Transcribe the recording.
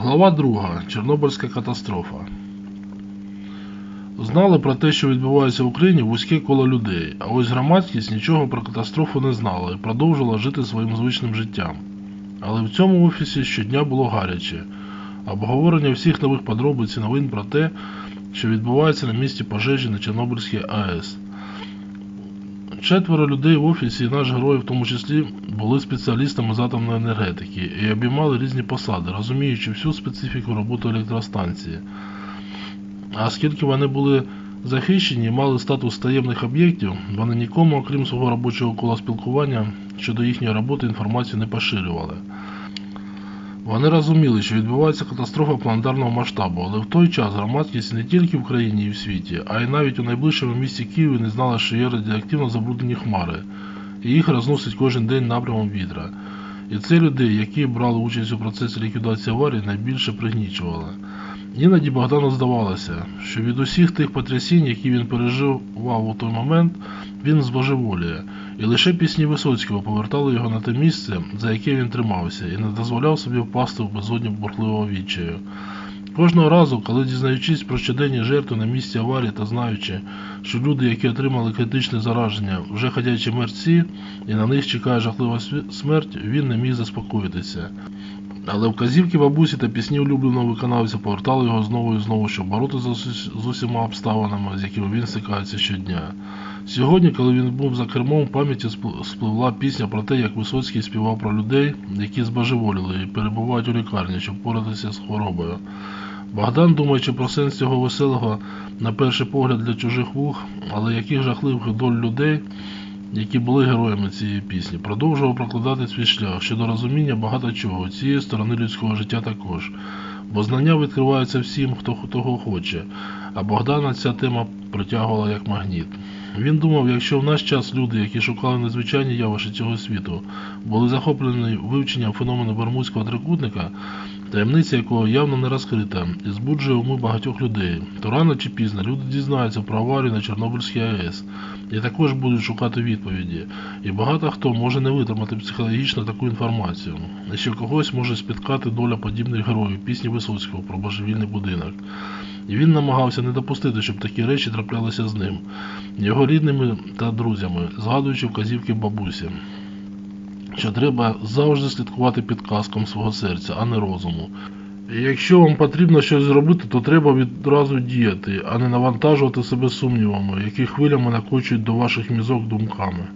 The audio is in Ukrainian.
Глава 2. Чорнобильська катастрофа. Знали про те, що відбувається в Україні вузьке коло людей, а ось громадськість нічого про катастрофу не знала і продовжила жити своїм звичним життям. Але в цьому офісі щодня було гаряче. Обговорення всіх нових подробиць і новин про те, що відбувається на місці пожежі на Чорнобильській АЕС. Четверо людей в офісі, і наш герой в тому числі, були спеціалістами з атомної енергетики і обіймали різні посади, розуміючи всю специфіку роботи електростанції. А оскільки вони були захищені і мали статус таємних об'єктів, вони нікому, окрім свого робочого кола спілкування, щодо їхньої роботи інформацію не поширювали. Вони розуміли, що відбувається катастрофа планетарного масштабу, але в той час громадськість не тільки в країні і в світі, а й навіть у найближчому місті Києві не знала, що є радіоактивно забруднені хмари, і їх розносить кожен день напрямом вітра. І це людей, які брали участь у процесі ліквідації аварії, найбільше пригнічувало. Іноді Богдану здавалося, що від усіх тих потрясінь, які він переживав у той момент, він збожеволіє, і лише пісні Висоцького повертали його на те місце, за яке він тримався, і не дозволяв собі впасти в безодню бурхливого відчаю. Кожного разу, коли дізнаючись про щоденні жертви на місці аварії та знаючи, що люди, які отримали критичне зараження, вже ходячі мерці, і на них чекає жахлива смерть, він не міг заспокоїтися. Але вказівки бабусі та пісні улюбленого виконавця повертали його знову і знову, щоб боротися з, усіма обставинами, з якими він стикається щодня. Сьогодні, коли він був за кермом, в пам'яті спливла пісня про те, як Висоцький співав про людей, які збожеволіли і перебувають у лікарні, щоб поратися з хворобою. Богдан, думаючи про сенс цього веселого, на перший погляд для чужих вух, але яких жахливих доль людей, які були героями цієї пісні, продовжував прокладати свій шлях щодо розуміння багато чого, цієї сторони людського життя також. Бо знання відкриваються всім, хто того хоче, а Богдана ця тема притягувала як магніт. Він думав, якщо в наш час люди, які шукали незвичайні явища цього світу, були захоплені вивченням феномену Бермудського трикутника, таємниця якого явно не розкрита і збуджує уми багатьох людей, то рано чи пізно люди дізнаються про аварію на Чорнобильській АЕС і також будуть шукати відповіді. І багато хто може не витримати психологічно таку інформацію. І ще когось може спіткати доля подібних героїв пісні Висоцького про божевільний будинок. І він намагався не допустити, щоб такі речі траплялися з ним, його рідними та друзями, згадуючи вказівки бабусі, що треба завжди слідкувати підказкам свого серця, а не розуму. Якщо вам потрібно щось зробити, то треба відразу діяти, а не навантажувати себе сумнівами, які хвилями накочують до ваших мізок думками.